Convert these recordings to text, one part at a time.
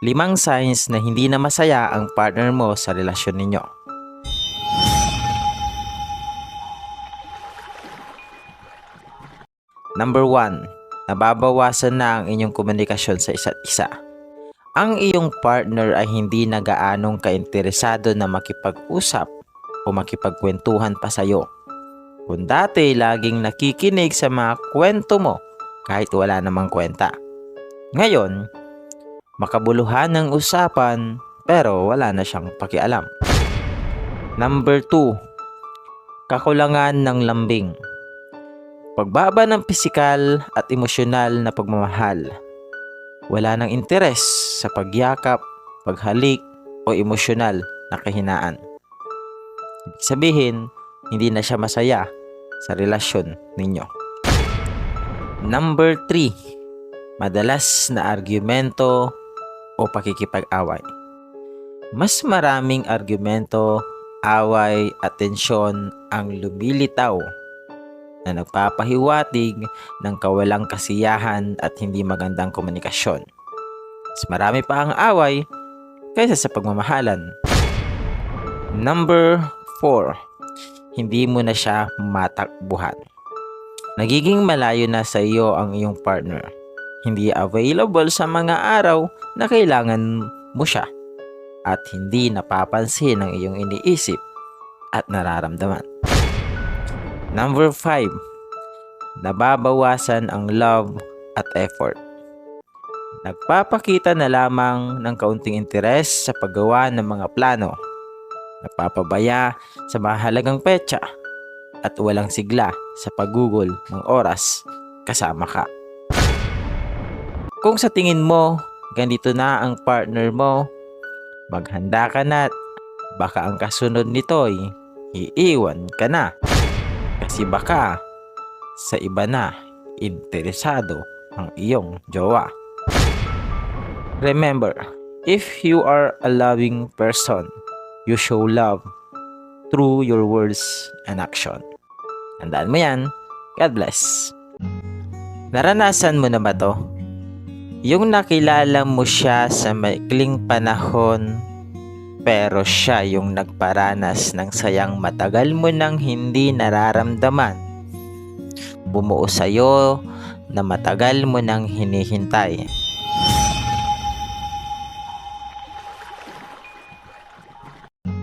Limang signs na hindi na masaya ang partner mo sa relasyon ninyo. Number 1. Nababawasan na ang inyong komunikasyon sa isa't isa. Ang iyong partner ay hindi na gaanong kainteresado na makipag-usap o makipagkwentuhan pa sa'yo. Kung dati laging nakikinig sa mga kwento mo kahit wala namang kwenta. Ngayon, makabuluhan ng usapan pero wala na siyang pakialam. Number 2. Kakulangan ng lambing. Pagbaba ng pisikal at emosyonal na pagmamahal. Wala nang interes sa pagyakap, paghalik o emosyonal na kahinaan. Ibig sabihin, hindi na siya masaya sa relasyon ninyo. Number 3. Madalas na argumento o pakikipag-away. Mas maraming argumento, away at tensyon ang lumilitaw na nagpapahiwatig ng kawalang kasiyahan at hindi magandang komunikasyon. Mas marami pa ang away kaysa sa pagmamahalan. Number 4. Hindi mo na siya matakbuhan. Nagiging malayo na sa iyo ang iyong partner. Hindi available sa mga araw na kailangan mo siya at hindi napapansin ang iyong iniisip at nararamdaman. Number 5. Nababawasan ang love at effort. Nagpapakita na lamang ng kaunting interes sa paggawa ng mga plano. Napapabaya sa mahalagang petsa at walang sigla sa paggugol ng oras kasama ka. Kung sa tingin mo, ganito na ang partner mo, maghanda ka na baka ang kasunod nito ay iiwan ka na. Kasi baka sa iba na interesado ang iyong jowa. Remember, if you are a loving person, you show love through your words and action. Tandaan mo yan. God bless. Naranasan mo na ba to? Yung nakilala mo siya sa maikling panahon pero siya yung nagparanas ng sayang matagal mo nang hindi nararamdaman. Bumuo sa'yo na matagal mo nang hinihintay.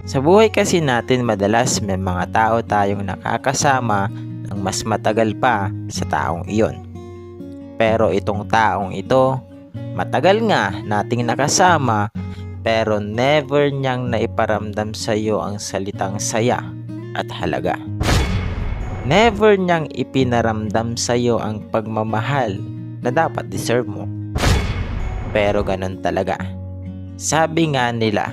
Sa buhay kasi natin madalas may mga tao tayong nakakasama ng mas matagal pa sa taong iyon. Pero itong taong ito, matagal nga nating nakasama pero never niyang naiparamdam sa iyo ang salitang saya at halaga. Never niyang ipinaramdam sa iyo ang pagmamahal na dapat deserve mo. Pero ganun talaga. Sabi nga nila,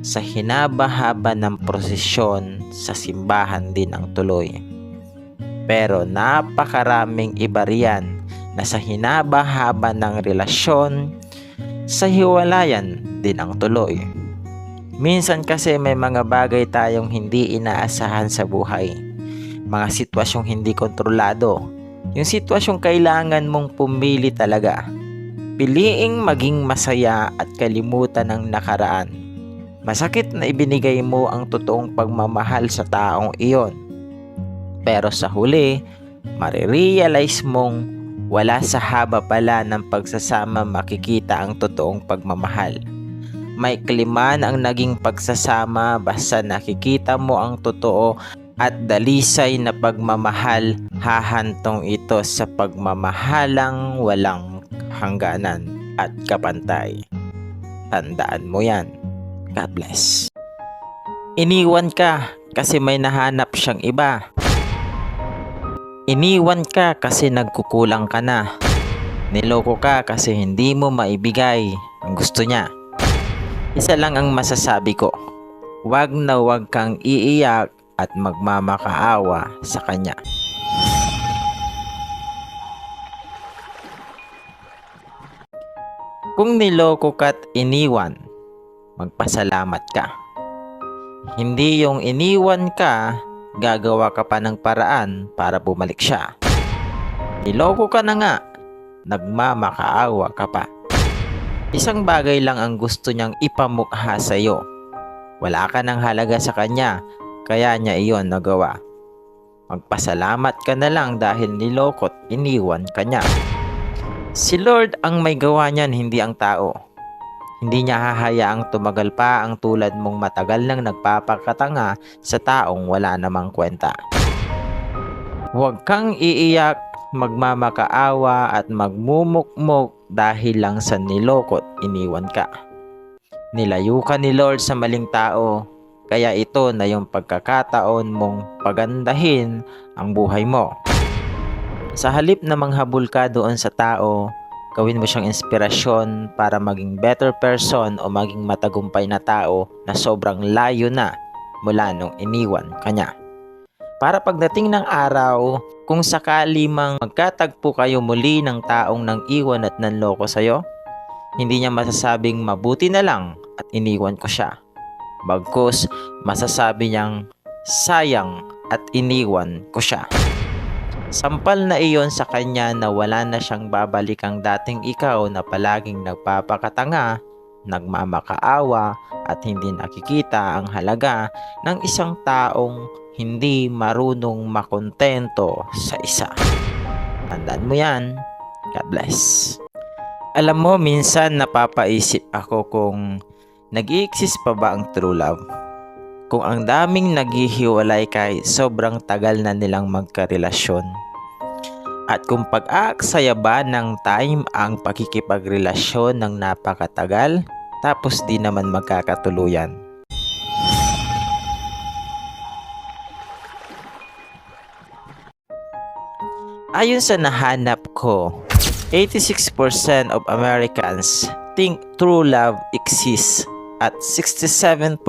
sa hinaba-haba ng prosesyon sa simbahan din ang tuloy. Pero napakaraming iba riyan na sa hinaba-haba ng relasyon, sa hiwalayan din ang tuloy. Minsan kasi may mga bagay tayong hindi inaasahan sa buhay. Mga sitwasyong hindi kontrolado. Yung sitwasyong kailangan mong pumili talaga. Piliing maging masaya at kalimutan ang nakaraan. Masakit na ibinigay mo ang totoong pagmamahal sa taong iyon. Pero sa huli, marirealize mong wala sa haba pala ng pagsasama makikita ang totoong pagmamahal. May kliman ang naging pagsasama basta nakikita mo ang totoo at dalisay na pagmamahal hahantong ito sa pagmamahalang walang hangganan at kapantay. Tandaan mo yan. God bless. Iniwan ka kasi may nahanap siyang iba. Iniwan ka kasi nagkukulang ka na. Niloko ka kasi hindi mo maibigay ang gusto niya. Isa lang ang masasabi ko. Huwag na huwag kang iiyak at magmamakaawa sa kanya. Kung niloko ka't iniwan, magpasalamat ka. Hindi yung iniwan ka, gagawa ka pa ng paraan para bumalik siya. Niloko ka na nga, nagmamakaawa ka pa. Isang bagay lang ang gusto niyang ipamukha sa iyo. Wala ka ng halaga sa kanya, kaya niya iyon nagawa. Magpasalamat ka na lang dahil nilokot iniwan ka niya. Si Lord ang may gawa niyan, hindi ang tao. Hindi niya hahayaang tumagal pa ang tulad mong matagal nang nagpapakatanga sa taong wala namang kwenta. Huwag kang iiyak, magmamakaawa at magmumukmok dahil lang sa nilokot iniwan ka. Nilayo ka ni Lord sa maling tao, kaya ito na yung pagkakataon mong pagandahin ang buhay mo. Sa halip na manghabol ka doon sa tao, gawin mo siyang inspirasyon para maging better person o maging matagumpay na tao na sobrang layo na mula nung iniwan kanya. Para pagdating ng araw, kung sakali mang magkatagpo kayo muli ng taong nang iwan at nanloko sa'yo, hindi niya masasabing mabuti na lang at iniwan ko siya. Bagkus, masasabi niyang sayang at iniwan ko siya. Sampal na iyon sa kanya na wala na siyang babalik ang dating ikaw na palaging nagpapakatanga, nagmamakaawa at hindi nakikita ang halaga ng isang taong hindi marunong makontento sa isa. Tandaan mo yan. God bless. Alam mo, minsan napapaisip ako kung nag exist pa ba ang true love? Kung ang daming naghihiwalay kahit sobrang tagal na nilang magkarelasyon. At kung pag-aaksaya ba ng time ang pakikipagrelasyon ng napakatagal, tapos di naman magkakatuluyan. Ayon sa nahanap ko, 86% of Americans think true love exists at 67%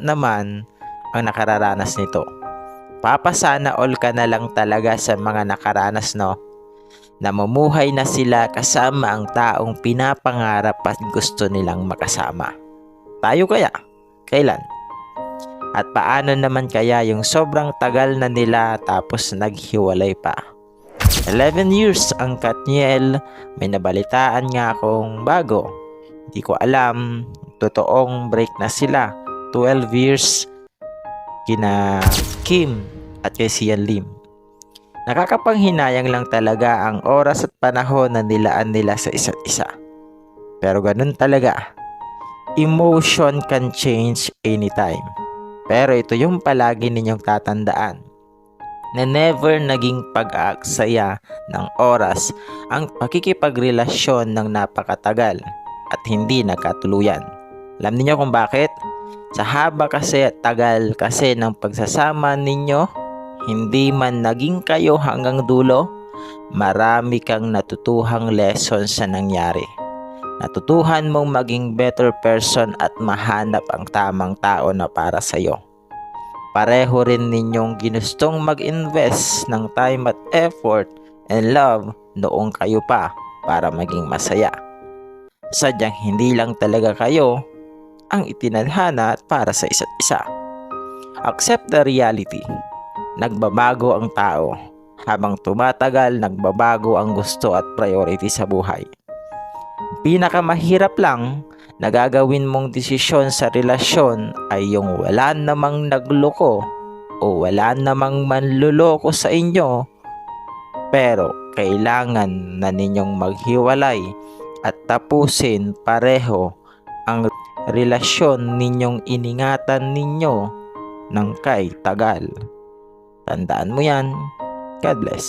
naman ang nakararanas nito. Papasana all ka na lang talaga sa mga nakaranas no. Namumuhay na sila kasama ang taong pinapangarap at gusto nilang makasama. Tayo kaya? Kailan? At paano naman kaya yung sobrang tagal na nila tapos naghiwalay pa? 11 years ang Katniel, may nabalitaan nga akong bago. Hindi ko alam, totoong break na sila. 12 years kina Kim at kay Sian Lim. Nakakapanghinayang lang talaga ang oras at panahon na nilaan nila sa isa't isa. Pero ganun talaga. Emotion can change anytime. Pero ito yung palagi ninyong tatandaan na never naging pag-aaksaya ng oras ang pakikipagrelasyon ng napakatagal at hindi nagkatuluyan. Alam niyo kung bakit? Sa haba kasi at tagal kasi ng pagsasama ninyo, hindi man naging kayo hanggang dulo, marami kang natutuhang lessons sa nangyari. Natutuhan mong maging better person at mahanap ang tamang tao na para sa iyo pareho rin ninyong ginustong mag-invest ng time at effort and love noong kayo pa para maging masaya. Sadyang hindi lang talaga kayo ang itinadhana para sa isa't isa. Accept the reality. Nagbabago ang tao. Habang tumatagal, nagbabago ang gusto at priority sa buhay. Pinakamahirap lang nagagawin mong desisyon sa relasyon ay yung wala namang nagloko o wala namang manluloko sa inyo pero kailangan na ninyong maghiwalay at tapusin pareho ang relasyon ninyong iningatan ninyo ng kay tagal. Tandaan mo yan. God bless.